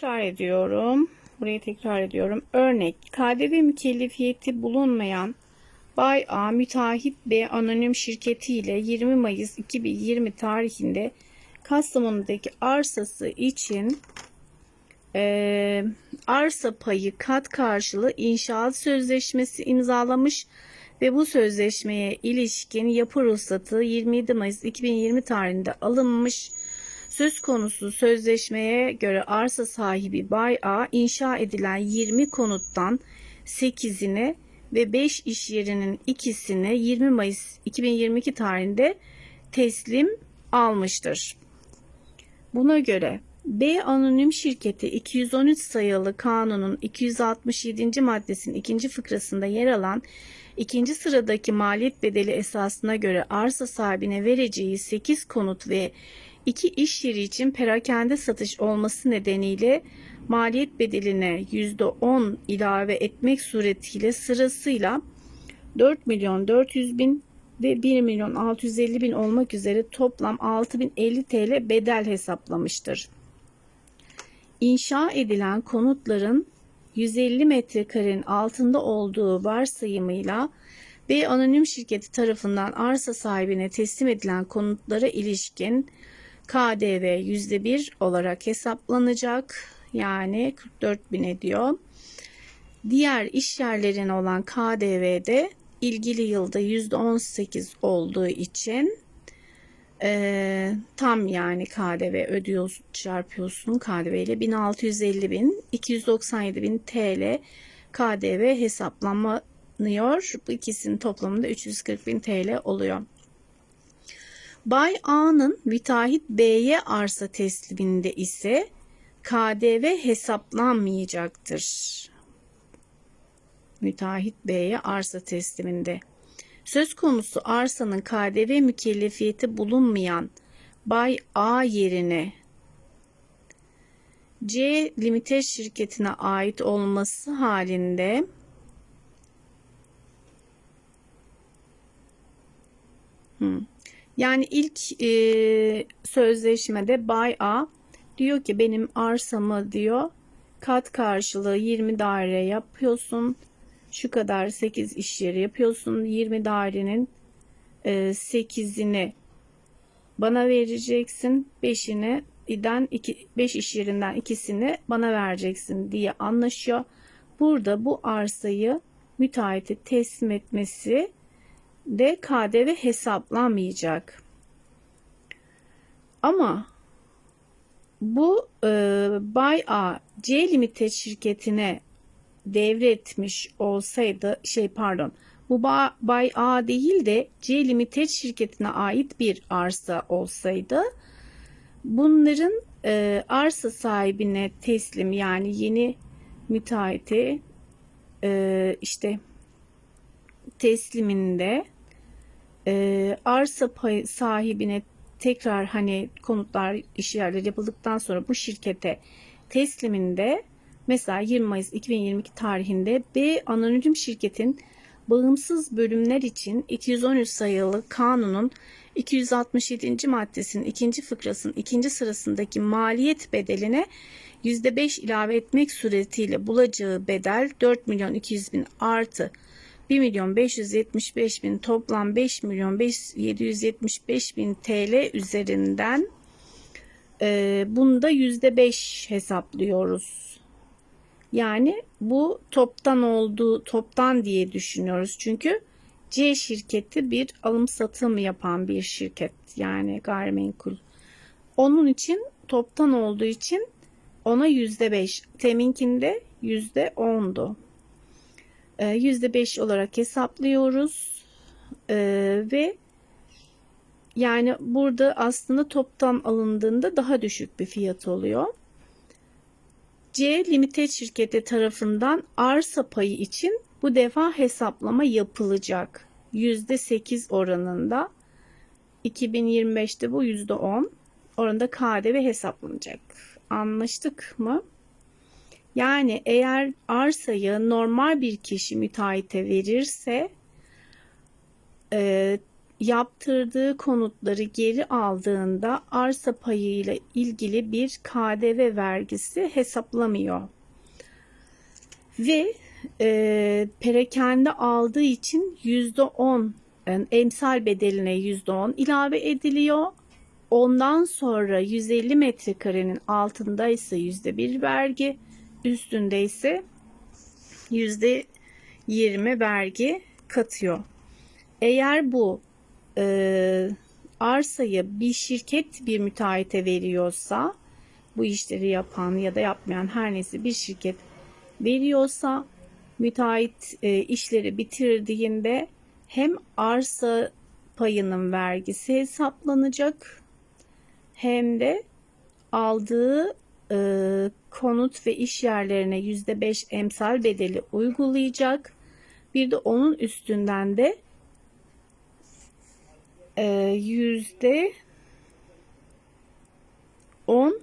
tekrar ediyorum. Burayı tekrar ediyorum. Örnek KDV mükellefiyeti bulunmayan Bay A müteahhit B anonim şirketi ile 20 Mayıs 2020 tarihinde Kastamonu'daki arsası için eee, arsa payı kat karşılığı inşaat sözleşmesi imzalamış ve bu sözleşmeye ilişkin yapı ruhsatı 27 Mayıs 2020 tarihinde alınmış. Söz konusu sözleşmeye göre arsa sahibi Bay A inşa edilen 20 konuttan 8'ine ve 5 iş yerinin ikisine 20 Mayıs 2022 tarihinde teslim almıştır. Buna göre B anonim şirketi 213 sayılı kanunun 267. maddesinin ikinci fıkrasında yer alan ikinci sıradaki maliyet bedeli esasına göre arsa sahibine vereceği 8 konut ve 2 iş yeri için perakende satış olması nedeniyle maliyet bedeline %10 ilave etmek suretiyle sırasıyla 4 milyon 400 bin ve 1 milyon 650 bin olmak üzere toplam 6050 TL bedel hesaplamıştır. İnşa edilen konutların 150 metrekarenin altında olduğu varsayımıyla B anonim şirketi tarafından arsa sahibine teslim edilen konutlara ilişkin KDV %1 olarak hesaplanacak. Yani 44 bin ediyor. Diğer iş yerlerine olan KDV'de ilgili yılda %18 olduğu için eee, tam yani KDV ödüyorsun, çarpıyorsun KDV ile 1650 bin, 297 bin TL KDV hesaplanıyor. Bu ikisinin toplamında 340 bin TL oluyor. Bay A'nın müteahhit B'ye arsa tesliminde ise KDV hesaplanmayacaktır. Müteahhit B'ye arsa tesliminde. Söz konusu arsanın KDV mükellefiyeti bulunmayan Bay A yerine C Limited şirketine ait olması halinde Hmm. Yani ilk e, sözleşmede Bay A diyor ki benim arsamı diyor kat karşılığı 20 daire yapıyorsun. Şu kadar 8 iş yeri yapıyorsun. 20 dairenin e, 8'ini bana vereceksin. 5'ini iden 5 iş yerinden ikisini bana vereceksin diye anlaşıyor. Burada bu arsayı müteahhite teslim etmesi de KDV hesaplanmayacak. Ama bu e, Bay A C Limited şirketine devretmiş olsaydı şey pardon bu Ba- Bay A değil de C Limited şirketine ait bir arsa olsaydı bunların e, arsa sahibine teslim yani yeni müteahhite e, işte tesliminde e, arsa pay sahibine tekrar hani konutlar iş yerleri yapıldıktan sonra bu şirkete tesliminde mesela 20 Mayıs 2022 tarihinde B anonim şirketin bağımsız bölümler için 213 sayılı kanunun 267. maddesinin ikinci fıkrasının ikinci sırasındaki maliyet bedeline %5 ilave etmek suretiyle bulacağı bedel 4 milyon 200 bin artı 1 milyon 575 bin toplam 5 milyon 775 bin TL üzerinden e, bunda %5 hesaplıyoruz. Yani bu toptan olduğu toptan diye düşünüyoruz. Çünkü C şirketi bir alım satım yapan bir şirket yani gayrimenkul. Onun için toptan olduğu için ona %5 teminkinde %10'du. %5 olarak hesaplıyoruz Ee, ve yani burada aslında toptan alındığında daha düşük bir fiyat oluyor. C Limited şirketi tarafından arsa payı için bu defa hesaplama yapılacak. %8 oranında 2025'te bu %10 oranında KDV hesaplanacak. Anlaştık mı? Yani eğer arsayı normal bir kişi müteahhite verirse e, yaptırdığı konutları geri aldığında arsa payıyla ilgili bir KDV vergisi hesaplamıyor. Ve e, perakende aldığı için %10 yani emsal bedeline %10 ilave ediliyor. Ondan sonra 150 metrekarenin altındaysa %1 vergi, üstünde ise %20 vergi katıyor. Eğer bu e, arsayı bir şirket bir müteahhite veriyorsa bu işleri yapan ya da yapmayan her neyse bir şirket veriyorsa müteahhit e, işleri bitirdiğinde hem arsa payının vergisi hesaplanacak hem de aldığı e, konut ve iş yerlerine %5 emsal bedeli uygulayacak. Bir de onun üstünden de e, yüzde 10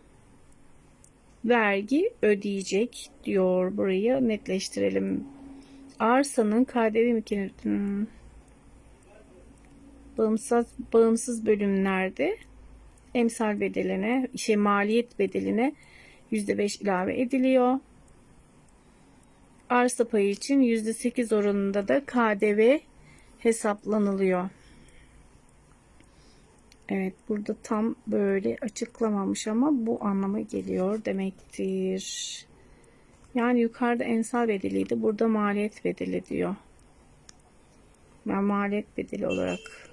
vergi ödeyecek diyor burayı netleştirelim. Arsanın KDV mükemmel hmm. bağımsız bağımsız bölümlerde emsal bedeline, şey maliyet bedeline %5 ilave ediliyor. Arsa payı için %8 oranında da KDV hesaplanılıyor. Evet burada tam böyle açıklamamış ama bu anlama geliyor demektir. Yani yukarıda emsal bedeliydi. Burada maliyet bedeli diyor. Ben maliyet bedeli olarak